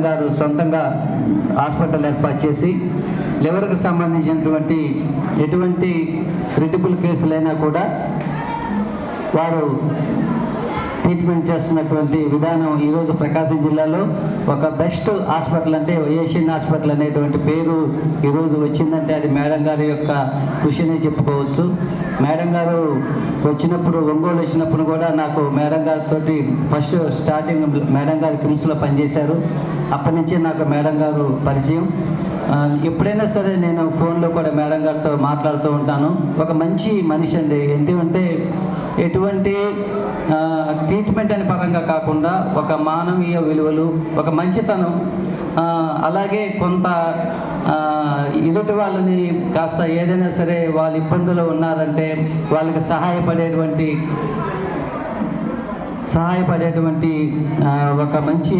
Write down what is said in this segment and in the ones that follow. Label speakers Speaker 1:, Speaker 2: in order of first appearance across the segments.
Speaker 1: గారు సొంతంగా హాస్పిటల్ ఏర్పాటు చేసి లివర్కి సంబంధించినటువంటి ఎటువంటి క్రిటికల్ కేసులైనా కూడా వారు ట్రీట్మెంట్ చేస్తున్నటువంటి విధానం ఈరోజు ప్రకాశం జిల్లాలో ఒక బెస్ట్ హాస్పిటల్ అంటే ఏషియన్ హాస్పిటల్ అనేటువంటి పేరు ఈరోజు వచ్చిందంటే అది మేడం గారి యొక్క కృషిని చెప్పుకోవచ్చు. మేడం గారు వచ్చినప్పుడు ఒంగోలు వచ్చినప్పుడు కూడా నాకు మేడం గారితో ఫస్ట్ స్టార్టింగ్ మేడం గారి క్రిమ్స్లో పనిచేశారు. అప్పటి నుంచి నాకు మేడం గారు పరిచయం. ఎప్పుడైనా సరే నేను ఫోన్లో కూడా మేడం గారితో మాట్లాడుతూ ఉంటాను. ఒక మంచి మనిషి అండి. ఎందుకంటే ఎటువంటి ట్రీట్మెంట్ అనే పరంగా కాకుండా ఒక మానవీయ విలువలు ఒక మంచితనం అలాగే కొంత ఎదుటి వాళ్ళని కాస్త ఏదైనా సరే వాళ్ళు ఇబ్బందులు ఉన్నారంటే వాళ్ళకి సహాయపడేటువంటి సహాయపడేటువంటి ఒక మంచి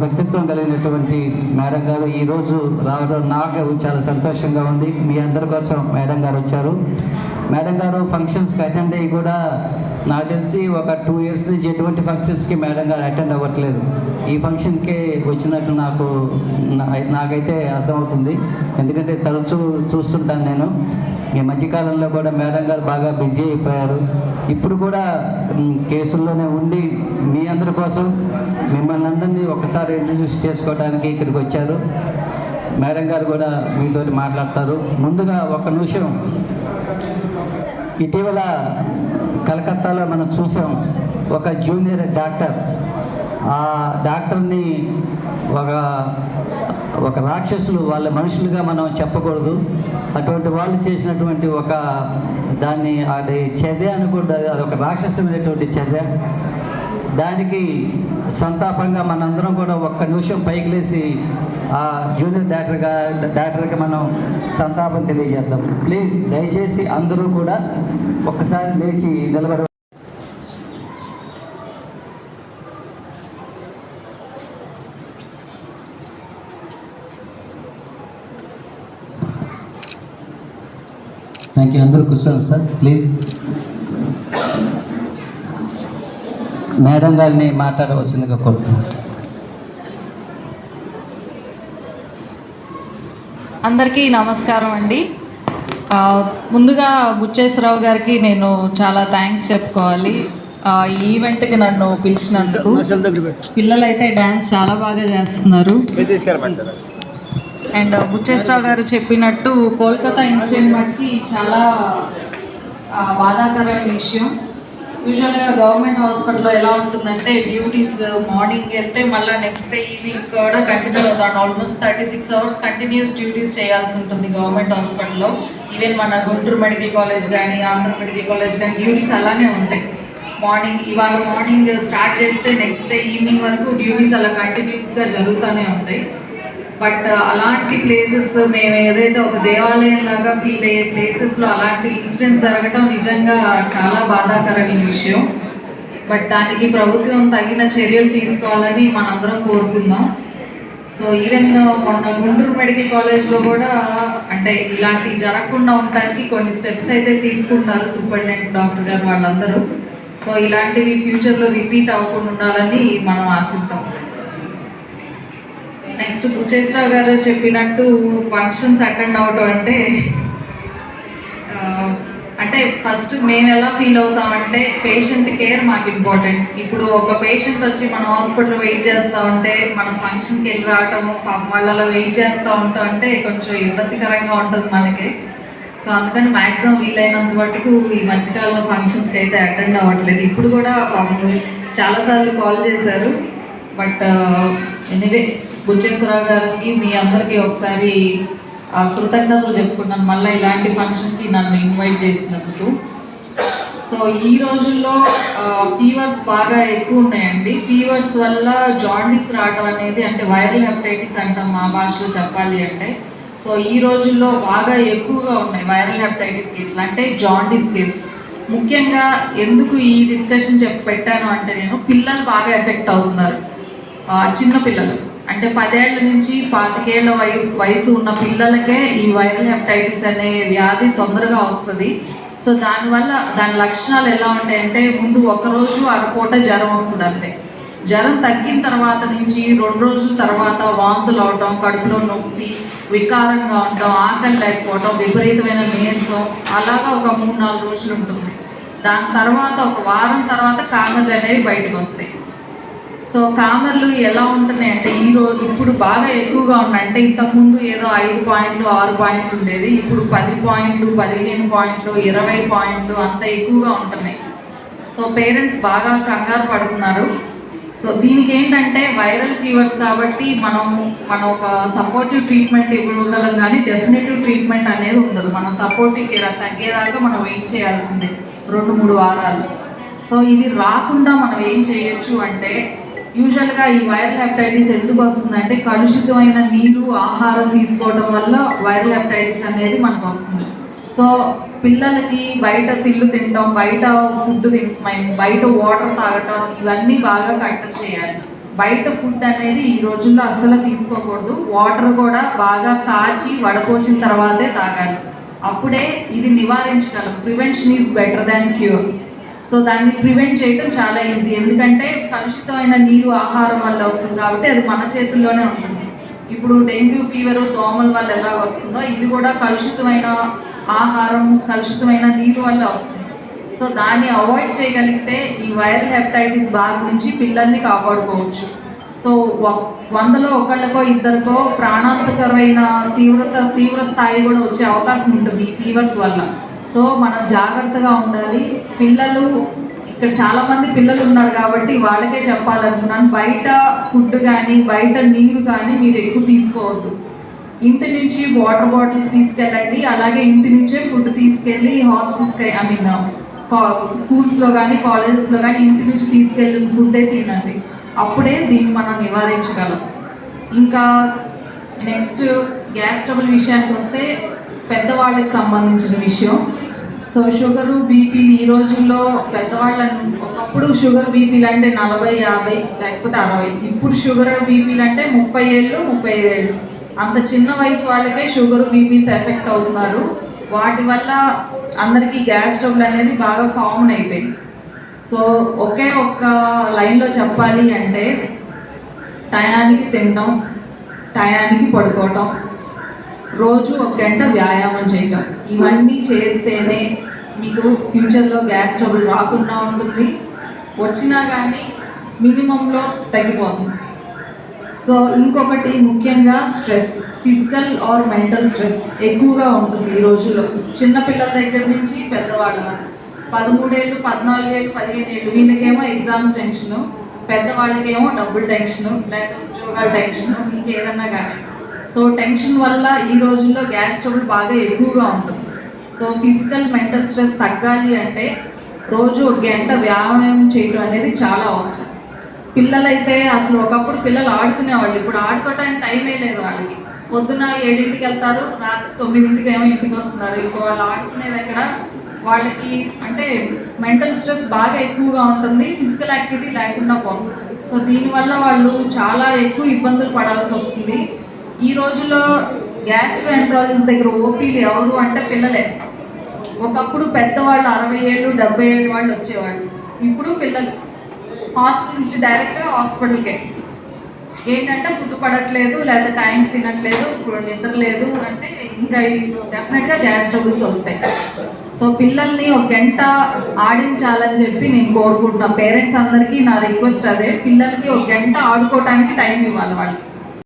Speaker 1: వ్యక్తిత్వం కలిగినటువంటి మేడం గారు ఈరోజు రావడం నాకు చాలా సంతోషంగా ఉంది. మీ అందరి కోసం మేడం గారు వచ్చారు. మేడం గారు ఫంక్షన్స్కి అటెండ్ అయ్యి కూడా నాకు తెలిసి ఒక టూ ఇయర్స్ నుంచి ఎటువంటి ఫంక్షన్స్కి మేడం గారు అటెండ్ అవ్వట్లేదు. ఈ ఫంక్షన్కే వచ్చినట్టు నాకు నాకైతే అర్థమవుతుంది. ఎందుకంటే తరచూ చూస్తుంటాను నేను. ఈ మధ్యకాలంలో కూడా మేడం గారు బాగా బిజీ అయిపోయారు. ఇప్పుడు కూడా కేసుల్లోనే ఉండి మీ అందరి కోసం మిమ్మల్ని అందరినీ ఒకసారి ఇంట్రడ్యూస్ చేసుకోవడానికి ఇక్కడికి వచ్చారు. మేడం గారు కూడా మీతో మాట్లాడతారు. ముందుగా ఒక నిమిషం. ఇటీవల కలకత్తాలో మనం చూసాం ఒక జూనియర్ డాక్టర్. ఆ డాక్టర్ని ఒక ఒక రాక్షసులు వాళ్ళ మనుషులుగా మనం చెప్పకూడదు. అటువంటి వాళ్ళు చేసినటువంటి ఒక దాన్ని అది చర్య అనకూడదు అది ఒక రాక్షసమైనటువంటి చర్య. దానికి సంతాపంగా మనందరం కూడా ఒక్క నిమిషం పైకి లేచి ఆ జూనియర్ డాక్టర్గా డాక్టర్కి మనం సంతాపం తెలియజేద్దాం. ప్లీజ్ దయచేసి అందరూ కూడా ఒక్కసారి లేచి నిలబడ థ్యాంక్ యూ అందరూ కూర్చోండి సార్. ప్లీజ్ మేడం గారిని మాట్లాడవలసిందిగా కోరుతున్నాను.
Speaker 2: అందరికీ నమస్కారం అండి. ముందుగా బుచ్చేశ్వరరావు గారికి నేను చాలా థ్యాంక్స్ చెప్పుకోవాలి. ఈ ఈవెంట్కి నన్ను పిలిచినందుకు. పిల్లలు అయితే డ్యాన్స్ చాలా బాగా చేస్తున్నారు. అండ్ బుచ్చేశ్వరరావు గారు చెప్పినట్టు కోల్కతా ఇన్సిడెంట్ మట్టుకి చాలా బాధాకరమైన విషయం. యూజువల్గా గవర్నమెంట్ హాస్పిటల్లో ఎలా ఉంటుందంటే డ్యూటీస్ మార్నింగ్ వెళ్తే మళ్ళీ నెక్స్ట్ డే ఈవినింగ్ కూడా కంటిన్యూ అవుతాడు almost thirty six hours continuous duties చేయాల్సి ఉంటుంది గవర్నమెంట్ హాస్పిటల్లో. ఈవెన్ మన గుంటూరు మెడికల్ కాలేజ్ కానీ ఆంధ్ర మెడికల్ కాలేజ్ కానీ డ్యూటీస్ అలానే ఉంటాయి. మార్నింగ్ ఇవాళ మార్నింగ్ స్టార్ట్ చేస్తే నెక్స్ట్ డే ఈవినింగ్ వరకు డ్యూటీస్ అలా కంటిన్యూస్గా జరుగుతూనే ఉంటాయి. బట్ uh, అలాంటి ప్లేసెస్ మేము ఏదైతే ఒక దేవాలయం లాగా ఫీల్ అయ్యే ప్లేసెస్లో అలాంటి ఇన్సిడెంట్స్ జరగటం నిజంగా చాలా బాధాకరమైన విషయం. బట్ దానికి ప్రభుత్వం తగిన చర్యలు తీసుకోవాలని మనందరం కోరుకుందాం. సో ఈవెన్ uh, మొన్న గుంటూరు మెడికల్ కాలేజ్లో కూడా అంటే ఇలాంటివి జరగకుండా ఉండడానికి కొన్ని స్టెప్స్ అయితే తీసుకుంటారు సూపరింటెండెంట్ డాక్టర్ గారు వాళ్ళందరూ. సో ఇలాంటివి ఫ్యూచర్లో రిపీట్ అవ్వకుండా ఉండాలని మనం ఆశిద్దాం. నెక్స్ట్ పుచ్చేశ్వరావు గారు చెప్పినట్టు ఫంక్షన్స్ అటెండ్ అవటం అంటే అంటే ఫస్ట్ మేము ఎలా ఫీల్ అవుతామంటే పేషెంట్ కేర్ మాకు ఇంపార్టెంట్ ఇప్పుడు ఒక పేషెంట్ వచ్చి మన హాస్పిటల్ వెయిట్ చేస్తూ ఉంటే మనం ఫంక్షన్కి వెళ్ళి రావటము వాళ్ళలో వెయిట్ చేస్తూ ఉంటాం అంటే కొంచెం ఇబ్బందికరంగా ఉంటుంది మనకి. సో అందుకని మ్యాక్సిమం వీలైనంత మటుకు ఈ మధ్యకాలంలో ఫంక్షన్స్కి అయితే అటెండ్ అవ్వట్లేదు. ఇప్పుడు కూడా పాపం చాలాసార్లు కాల్ చేశారు. బట్ ఎనీవే బుచ్చేశ్వరరావు గారికి మీ అందరికీ ఒకసారి కృతజ్ఞతలు చెప్పుకున్నాను మళ్ళీ ఇలాంటి ఫంక్షన్కి నన్ను ఇన్వైట్ చేసినందుకు. సో ఈ రోజుల్లో ఫీవర్స్ బాగా ఎక్కువ ఉన్నాయండి. ఫీవర్స్ వల్ల జాండీస్ రావడం అనేది అంటే వైరల్ హెపటైటిస్ అంటాం మా భాషలో చెప్పాలి అంటే సో ఈ రోజుల్లో బాగా ఎక్కువగా ఉన్నాయి వైరల్ హెపటైటిస్ కేసులు. అంటే జాండీస్ కేసులు ముఖ్యంగా ఎందుకు ఈ డిస్కషన్ చెప్పి పెట్టాను అంటే నేను పిల్లలు బాగా ఎఫెక్ట్ అవుతున్నారు. చిన్న పిల్లలు. అంటే పదేళ్ళ నుంచి పాతికేళ్ళ వయసు వయసు ఉన్న పిల్లలకే ఈ వైరల్ హెపటైటిస్ అనే వ్యాధి తొందరగా వస్తుంది. సో దానివల్ల దాని లక్షణాలు ఎలా ఉంటాయంటే ముందు ఒకరోజు అరపూట జ్వరం వస్తుంది అంతే. జ్వరం తగ్గిన తర్వాత నుంచి రెండు రోజుల తర్వాత వాంతులు అవటం కడుపులో నొప్పి వికారంగా ఉండటం ఆకలి లేకపోవటం విపరీతమైన నీరసం అలాగా ఒక మూడు నాలుగు రోజులు ఉంటుంది. దాని తర్వాత ఒక వారం తర్వాత కామెర్లు అనేవి బయటకు వస్తాయి. సో కామర్లు ఎలా ఉంటున్నాయి అంటే ఈ రోజు ఇప్పుడు బాగా ఎక్కువగా ఉన్నాయి. అంటే ఇంతకుముందు ఏదో ఐదు పాయింట్లు ఆరు పాయింట్లు ఉండేది. ఇప్పుడు పది పాయింట్లు పదిహేను పాయింట్లు ఇరవై పాయింట్లు అంత ఎక్కువగా ఉంటున్నాయి. సో పేరెంట్స్ బాగా కంగారు పడుతున్నారు. సో దీనికి ఏంటంటే వైరల్ ఫీవర్స్ కాబట్టి మనం మనం ఒక సపోర్టివ్ ట్రీట్మెంట్ ఇవ్వగలం కానీ డెఫినెటివ్ ట్రీట్మెంట్ అనేది ఉండదు. మన సపోర్టివ్ కేర్ తగ్గేదాకా మనం వెయిట్ చేయాల్సిందే. రెండు మూడు వారాలు. సో ఇది రాకుండా మనం ఏం చేయొచ్చు అంటే యూజువల్గా ఈ వైరల్ హెపటైటిస్ ఎందుకు వస్తుందంటే కలుషితమైన నీరు ఆహారం తీసుకోవడం వల్ల వైరల్ హెపటైటిస్ అనేది మనకు వస్తుంది. సో పిల్లలకి బయట తిల్లు తినడం బయట ఫుడ్ తిన బయట వాటర్ తాగటం ఇవన్నీ బాగా కంట్రోల్ చేయాలి. బయట ఫుడ్ అనేది ఈ రోజుల్లో అస్సలు తీసుకోకూడదు. వాటర్ కూడా బాగా కాచి వడపోచిన తర్వాతే తాగాలి. అప్పుడే ఇది నివారించగలం. Prevention is better than cure. So దాన్ని ప్రివెంట్ చేయడం చాలా ఈజీ. ఎందుకంటే కలుషితమైన నీరు ఆహారం వల్ల వస్తుంది కాబట్టి అది మన చేతుల్లోనే ఉంటుంది. ఇప్పుడు డెంగ్యూ ఫీవర్ దోమల వల్ల ఎలా వస్తుందో ఇది కూడా కలుషితమైన ఆహారం కలుషితమైన నీరు వల్ల వస్తుంది. సో దాన్ని అవాయిడ్ చేయగలిగితే ఈ వైరల్ హెపటైటిస్ బాధ నుంచి పిల్లల్ని కాపాడుకోవచ్చు. సో వందలో ఒకళ్ళకో ఇద్దరికో ప్రాణాంతకరమైన తీవ్రత తీవ్ర స్థాయి కూడా వచ్చే అవకాశం ఉంటుంది ఈ ఫీవర్స్ వల్ల. సో మనం జాగ్రత్తగా ఉండాలి. పిల్లలు ఇక్కడ చాలామంది పిల్లలు ఉన్నారు కాబట్టి వాళ్ళకే చెప్పాలనుకున్నాను. బయట ఫుడ్ కానీ బయట నీరు కానీ మీరు ఎక్కువ తీసుకోవద్దు. ఇంటి నుంచి వాటర్ బాటిల్స్ తీసుకెళ్ళండి. అలాగే ఇంటి నుంచే ఫుడ్ తీసుకెళ్ళి హాస్టల్స్కి ఐ మీన్ స్కూల్స్లో కానీ కాలేజెస్లో కానీ ఇంటి నుంచి తీసుకెళ్ళిన ఫుడ్డే తినండి. అప్పుడే దీన్ని మనం నివారించగలం. ఇంకా నెక్స్ట్ గ్యాస్ ట్రబుల్ విషయానికి వస్తే పెద్దవాళ్ళకి సంబంధించిన విషయం. సో షుగరు బీపీలు ఈ రోజుల్లో పెద్దవాళ్ళని ఒకప్పుడు షుగర్ బీపీలు అంటే నలభై యాభై లేకపోతే అరవై. ఇప్పుడు షుగర్ బీపీలు అంటే ముప్పై ఏళ్ళు ముప్పై ఏళ్ళు. అంత చిన్న వయసు వాళ్ళకే షుగర్ బీపీతో ఎఫెక్ట్ అవుతున్నారు. వాటి వల్ల అందరికీ గ్యాస్ ట్రబుల్ అనేది బాగా కామన్ అయిపోయింది. సో ఒకే ఒక్క లైన్లో చెప్పాలి అంటే టయానికి తినడం టయానికి పడుకోవటం రోజు ఒక గంట వ్యాయామం చేయటం ఇవన్నీ చేస్తేనే మీకు ఫ్యూచర్లో గ్యాస్ ట్రబుల్ రాకుండా ఉంటుంది. వచ్చినా కానీ మినిమంలో తగ్గిపోతుంది. సో ఇంకొకటి ముఖ్యంగా stress physical or mental stress ఎక్కువగా ఉంటుంది ఈ రోజుల్లో. చిన్నపిల్లల దగ్గర నుంచి పెద్దవాళ్ళ వరకు. పదమూడేళ్ళు పద్నాలుగేళ్ళు పదిహేను ఏళ్ళు వీళ్ళకేమో ఎగ్జామ్స్ టెన్షను పెద్దవాళ్ళకేమో డబ్బులు టెన్షను లేదా ఉద్యోగాల టెన్షను ఇంకేదన్నా కానీ. సో టెన్షన్ వల్ల ఈ రోజుల్లో గ్యాస్ ట్రబుల్ బాగా ఎక్కువగా ఉంటుంది. సో ఫిజికల్ మెంటల్ స్ట్రెస్ తగ్గాలి అంటే రోజు ఒక గంట వ్యాయామం చేయడం అనేది చాలా అవసరం. పిల్లలైతే అసలు ఒకప్పుడు పిల్లలు ఆడుకునేవాళ్ళు. ఇప్పుడు ఆడుకోవటానికి టైమే లేదు వాళ్ళకి. పొద్దున ఏడింటికి వెళ్తారు రాత్రి తొమ్మిదింటికి ఏమో ఇంటికి వస్తున్నారు. ఇంకో వాళ్ళు ఆడుకునేది ఎక్కడ? వాళ్ళకి అంటే మెంటల్ స్ట్రెస్ బాగా ఎక్కువగా ఉంటుంది ఫిజికల్ యాక్టివిటీ లేకుండా పోతుంది సో దీనివల్ల వాళ్ళు చాలా ఎక్కువ ఇబ్బందులు పడాల్సి వస్తుంది. ఈ రోజుల్లో గ్యాస్ట్రోఎంట్రాలజిస్ట్ దగ్గర ఓపీలు ఎవరు అంటే పిల్లలే. ఒకప్పుడు పెద్దవాళ్ళు అరవై ఏళ్ళు డెబ్బై ఏళ్ళు వాళ్ళు వచ్చేవాళ్ళు. ఇప్పుడు పిల్లలు. హాస్టల్ నుంచి డైరెక్ట్గా హాస్పిటల్కే ఏంటంటే ఫుడ్ పడట్లేదు లేదా టైం తినట్లేదు ఇప్పుడు నిద్ర లేదు అంటే ఇంకా డెఫినెట్గా గ్యాస్ ట్రబుల్స్ వస్తాయి. సో పిల్లల్ని ఒక గంట ఆడించాలని చెప్పి నేను కోరుకుంటున్నా. పేరెంట్స్ అందరికీ నా రిక్వెస్ట్ అదే. పిల్లలకి ఒక గంట ఆడుకోవడానికి టైం ఇవ్వాలి వాళ్ళకి.